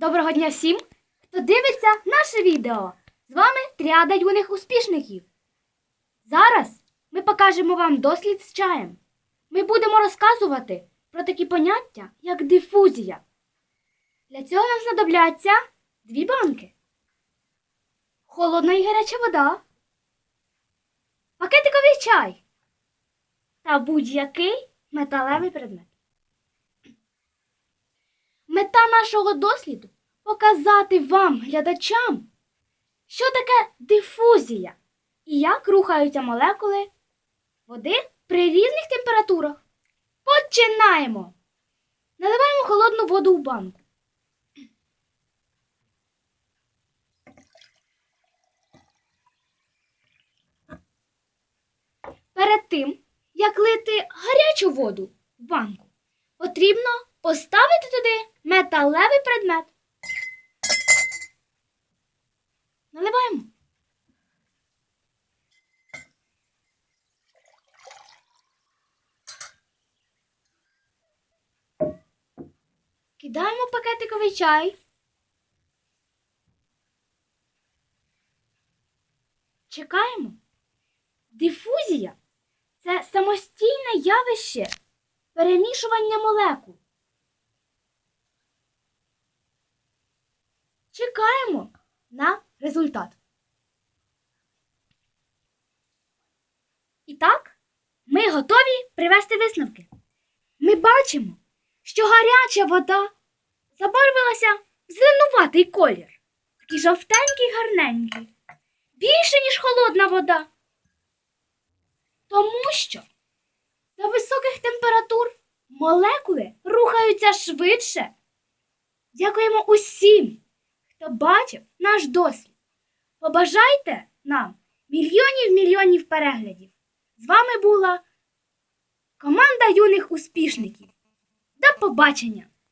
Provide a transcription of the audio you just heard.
Доброго дня всім, хто дивиться наше відео. З вами Тріада юних успішників. Зараз ми покажемо вам дослід з чаєм. Ми будемо розказувати про такі поняття, як дифузія. Для цього нам знадобляться дві банки. Холодна і гаряча вода, пакетиковий чай та будь-який металевий предмет. Мета нашого досліду показати вам, глядачам, що таке дифузія і як рухаються молекули води при різних температурах. Починаємо! Наливаємо холодну воду у банку. Перед тим, як лити гарячу воду в банку, потрібно поставити туди металевий предмет. Наливаємо. Кидаємо пакетиковий чай. Чекаємо. Дифузія це самостійне явище перемішування молекул. Чекаємо на результат. І так, ми готові привести висновки. Ми бачимо, що гаряча вода забарвилася в зеленуватий колір, такий жовтенький гарненький, більше, ніж холодна вода. Тому що за високих температур молекули рухаються швидше. Дякуємо усім, бачив наш досвід. Побажайте нам мільйонів мільйонів переглядів. З вами була команда юних успішників. До побачення!